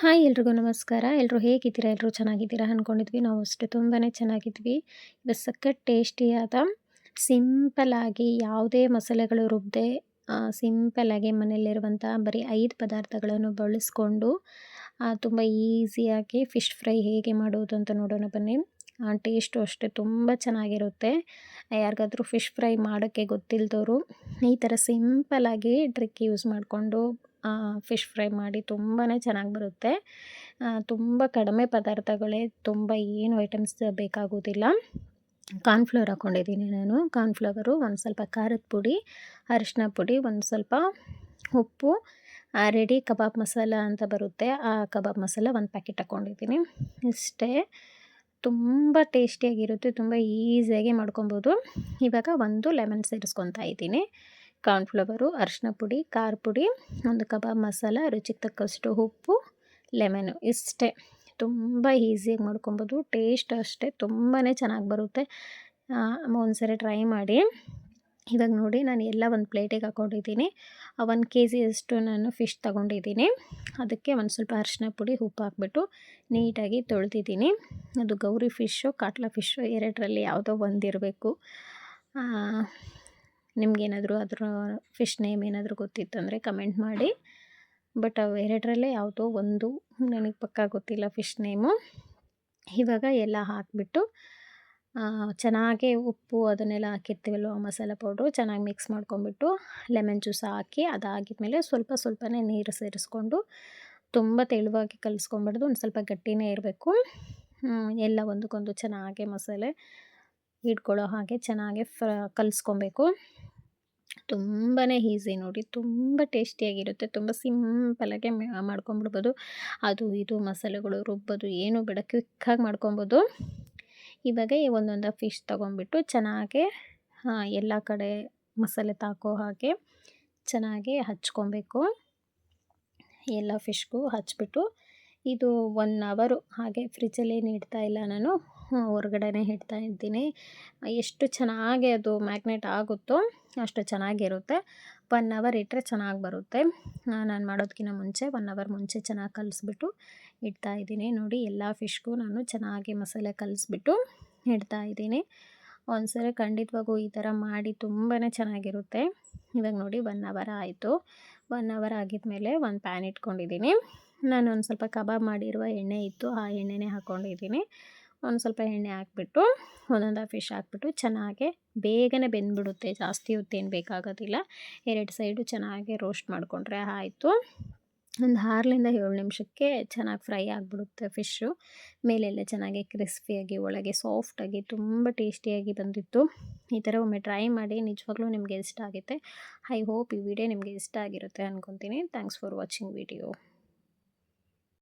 Hi ಎಲ್ರಿಗೂ ನಮಸ್ಕಾರ. ಎಲ್ಲರೂ ಹೇಗಿದ್ದೀರಾ? ಎಲ್ಲರೂ ಚೆನ್ನಾಗಿದ್ದೀರಾ ಅಂದ್ಕೊಂಡಿದ್ವಿ ನಾವು ಅಷ್ಟೇ ತುಂಬಾ ಚೆನ್ನಾಗಿದ್ವಿ. ಇದು ಸಖತ್ ಟೇಸ್ಟಿಯಾದ ಸಿಂಪಲಾಗಿ ಯಾವುದೇ ಮಸಾಲೆಗಳು ರುಬ್ಬದೆ ಸಿಂಪಲಾಗಿ ಮನೆಯಲ್ಲಿರುವಂಥ ಬರೀ ಐದು ಪದಾರ್ಥಗಳನ್ನು ಬಳಸ್ಕೊಂಡು ತುಂಬ ಈಸಿಯಾಗಿ ಫಿಶ್ ಫ್ರೈ ಹೇಗೆ ಮಾಡೋದು ಅಂತ ನೋಡೋಣ ಬನ್ನಿ. ಟೇಸ್ಟು ಅಷ್ಟೇ ತುಂಬ ಚೆನ್ನಾಗಿರುತ್ತೆ. ಯಾರಿಗಾದರೂ ಫಿಶ್ ಫ್ರೈ ಮಾಡೋಕ್ಕೆ ಗೊತ್ತಿಲ್ಲದವರು ಈ ಥರ ಸಿಂಪಲಾಗಿ ಟ್ರಿಕ್ ಯೂಸ್ ಮಾಡಿಕೊಂಡು ಫಿಶ್ ಫ್ರೈ ಮಾಡಿ ತುಂಬಾ ಚೆನ್ನಾಗಿ ಬರುತ್ತೆ. ತುಂಬ ಕಡಿಮೆ ಪದಾರ್ಥಗಳೇ ತುಂಬ ಏನು ಐಟಮ್ಸ್ ಬೇಕಾಗೋದಿಲ್ಲ. ಕಾರ್ನ್ಫ್ಲವರ್ ಹಾಕ್ಕೊಂಡಿದ್ದೀನಿ ನಾನು. ಕಾರ್ನ್ಫ್ಲವರು ಒಂದು ಸ್ವಲ್ಪ ಖಾರದ ಪುಡಿ ಅರಿಶಿನ ಪುಡಿ, ಒಂದು ಸ್ವಲ್ಪ ಉಪ್ಪು ರೆಡಿ ಕಬಾಬ್ ಮಸಾಲ ಅಂತ ಬರುತ್ತೆ. ಆ ಕಬಾಬ್ ಮಸಾಲ ಒಂದು ಪ್ಯಾಕೆಟ್ ಹಾಕ್ಕೊಂಡಿದ್ದೀನಿ ಇಷ್ಟೇ. ತುಂಬ ಟೇಸ್ಟಿಯಾಗಿರುತ್ತೆ, ತುಂಬ ಈಸಿಯಾಗಿ ಮಾಡ್ಕೊಬೋದು. ಇವಾಗ ಒಂದು ಲೆಮನ್ ಸೇರಿಸ್ಕೊತಾ ಇದ್ದೀನಿ. ಕಾರ್ನ್ಫ್ಲವರು ಅರಿಶಿನ ಪುಡಿ, ಖಾರ ಪುಡಿ, ಒಂದು ಕಬಾಬ್ ಮಸಾಲ, ರುಚಿಗೆ ತಕ್ಕಷ್ಟು ಉಪ್ಪು, ಲೆಮನು ಇಷ್ಟೇ. ತುಂಬ ಈಸಿಯಾಗಿ ಮಾಡ್ಕೊಬೋದು, ಟೇಸ್ಟ್ ಅಷ್ಟೇ ತುಂಬಾ ಚೆನ್ನಾಗಿ ಬರುತ್ತೆ. ಒಂದ್ಸರಿ ಟ್ರೈ ಮಾಡಿ. ಇವಾಗ ನೋಡಿ, ನಾನು ಎಲ್ಲ ಒಂದು ಪ್ಲೇಟಿಗೆ ಹಾಕ್ಕೊಂಡಿದ್ದೀನಿ ಒನ್ ಕೆ ಜಿಯಷ್ಟು ನಾನು ಫಿಶ್ ತೊಗೊಂಡಿದ್ದೀನಿ. ಅದಕ್ಕೆ ಒಂದು ಸ್ವಲ್ಪ ಅರಿಶಿನ ಪುಡಿ, ಉಪ್ಪು ಹಾಕ್ಬಿಟ್ಟು ನೀಟಾಗಿ ತೊಳೆದಿದ್ದೀನಿ. ಅದು ಗೌರಿ ಫಿಶ್ಶು, ಕಾಟ್ಲಾ ಫಿಶ್ಶು, ಎರಡರಲ್ಲಿ ಯಾವುದೋ ಒಂದಿರಬೇಕು ನಿಮಗೇನಾದರೂ ಅದರ ಫಿಶ್ ನೇಮ್ ಏನಾದರೂ ಗೊತ್ತಿತ್ತಂದರೆ ಕಮೆಂಟ್ ಮಾಡಿ. ಬಟ್ ಅವು ಎರಡರಲ್ಲೇ ಯಾವುದೋ ಒಂದು ನನಗೆ ಪಕ್ಕ ಗೊತ್ತಿಲ್ಲ ಫಿಶ್ ನೇಮು ಇವಾಗ ಎಲ್ಲ ಹಾಕಿಬಿಟ್ಟು ಚೆನ್ನಾಗಿ ಉಪ್ಪು ಅದನ್ನೆಲ್ಲ ಹಾಕಿರ್ತೀವಲ್ವ ಮಸಾಲೆ ಪೌಡ್ರು ಚೆನ್ನಾಗಿ ಮಿಕ್ಸ್ ಮಾಡ್ಕೊಂಬಿಟ್ಟು ಲೆಮನ್ ಜ್ಯೂಸ್ ಹಾಕಿ ಅದಾಗಿದ್ಮೇಲೆ ಸ್ವಲ್ಪ ಸ್ವಲ್ಪನೇ ನೀರು ಸೇರಿಸ್ಕೊಂಡು ತುಂಬ ತೆಳುವಾಗಿ ಕಲಿಸ್ಕೊಂಬಾರ್ದು, ಒಂದು ಸ್ವಲ್ಪ ಗಟ್ಟಿನೇ ಇರಬೇಕು. ಎಲ್ಲ ಒಂದಕ್ಕೊಂದು ಚೆನ್ನಾಗಿ ಮಸಾಲೆ ಹಿಡ್ಕೊಳ್ಳೋ ಹಾಗೆ ಚೆನ್ನಾಗಿ ಫ ಕಲಿಸ್ಕೊಬೇಕು. ತುಂಬಾ ಈಸಿ ನೋಡಿ, ತುಂಬ ಟೇಸ್ಟಿಯಾಗಿರುತ್ತೆ, ತುಂಬ ಸಿಂಪಲಾಗೆ ಮಾಡ್ಕೊಂಬಿಡ್ಬೋದು. ಅದು ಇದು ಮಸಾಲೆಗಳು ರುಬ್ಬೋದು, ಏನು ಬೇಡ ಕ್ವಿಕ್ಕಾಗಿ ಮಾಡ್ಕೊಬೋದು. ಇವಾಗ ಒಂದೊಂದು ಫಿಶ್ ತೊಗೊಂಬಿಟ್ಟು ಚೆನ್ನಾಗಿ ಎಲ್ಲ ಕಡೆ ಮಸಾಲೆ ತಾಕೋ ಹಾಗೆ ಚೆನ್ನಾಗಿ ಹಚ್ಕೊಬೇಕು. ಎಲ್ಲ ಫಿಶ್ಗೂ ಹಚ್ಬಿಟ್ಟು, ಇದು ಒನ್ ಅವರು ಹಾಗೆ ಫ್ರಿಜ್ಜಲ್ಲಿ ನೀಡ್ತಾ ಇಲ್ಲ ನಾನು. ಹೊರಗಡೆನೇ ಇಡ್ತಾ ಇದ್ದೀನಿ. ಎಷ್ಟು ಚೆನ್ನಾಗಿ ಅದು ಮ್ಯಾಗ್ನೆಟ್ ಆಗುತ್ತೋ ಅಷ್ಟು ಚೆನ್ನಾಗಿರುತ್ತೆ. ಒನ್ ಅವರ್ ಇಟ್ಟರೆ ಚೆನ್ನಾಗಿ ಬರುತ್ತೆ. ನಾನು ಮಾಡೋದಕ್ಕಿಂತ ಮುಂಚೆ ಒನ್ ಅವರ್ ಮುಂಚೆ ಚೆನ್ನಾಗಿ ಕಲಿಸ್ಬಿಟ್ಟು ಇಡ್ತಾ ಇದ್ದೀನಿ. ನೋಡಿ, ಎಲ್ಲ ಫಿಶ್ಗೂ ನಾನು ಚೆನ್ನಾಗಿ ಮಸಾಲೆ ಕಲಿಸ್ಬಿಟ್ಟು ಇಡ್ತಾ ಇದ್ದೀನಿ. ಒಂದ್ಸರಿ ಖಂಡಿತವಾಗೂ ಈ ಥರ ಮಾಡಿ ತುಂಬಾ ಚೆನ್ನಾಗಿರುತ್ತೆ. ಇವಾಗ ನೋಡಿ ಒನ್ ಅವರ್ ಆಯಿತು. ಒನ್ ಅವರ್ ಆಗಿದ್ಮೇಲೆ ಒಂದು ಪ್ಯಾನ್ ಇಟ್ಕೊಂಡಿದ್ದೀನಿ. ನಾನು ಒಂದು ಸ್ವಲ್ಪ ಕಬಾಬ್ ಮಾಡಿರುವ ಎಣ್ಣೆ ಇತ್ತು, ಆ ಎಣ್ಣೆನೇ ಹಾಕ್ಕೊಂಡಿದ್ದೀನಿ ಒಂದು ಸ್ವಲ್ಪ ಎಣ್ಣೆ ಹಾಕ್ಬಿಟ್ಟು, ಒಂದೊಂದು ಫಿಶ್ ಹಾಕ್ಬಿಟ್ಟು ಚೆನ್ನಾಗೆ ಬೇಗನೆ ಬೆಂದ್ಬಿಡುತ್ತೆ. ಜಾಸ್ತಿ ಹೊತ್ತೇನು ಬೇಕಾಗೋದಿಲ್ಲ. ಎರಡು ಸೈಡು ಚೆನ್ನಾಗಿ ರೋಸ್ಟ್ ಮಾಡಿಕೊಂಡ್ರೆ ಆಯಿತು. ಒಂದು ಆರರಿಂದ ಏಳು ನಿಮಿಷಕ್ಕೆ ಚೆನ್ನಾಗಿ ಫ್ರೈ ಆಗಿಬಿಡುತ್ತೆ ಫಿಶ್ಶು ಮೇಲೆಲ್ಲ ಚೆನ್ನಾಗಿ ಕ್ರಿಸ್ಪಿಯಾಗಿ ಒಳಗೆ ಸಾಫ್ಟಾಗಿ ತುಂಬ ಟೇಸ್ಟಿಯಾಗಿ ಬಂದಿತ್ತು. ಈ ಥರ ಒಮ್ಮೆ ಟ್ರೈ ಮಾಡಿ ನಿಜವಾಗ್ಲೂ ನಿಮಗೆ ಇಷ್ಟ ಆಗುತ್ತೆ. ಐ ಹೋಪ್ ಈ ವಿಡಿಯೋ ನಿಮಗೆ ಇಷ್ಟ ಆಗಿರುತ್ತೆ ಅಂದ್ಕೊತೀನಿ ಥ್ಯಾಂಕ್ಸ್ ಫಾರ್ ವಾಚಿಂಗ್ ವಿಡಿಯೋ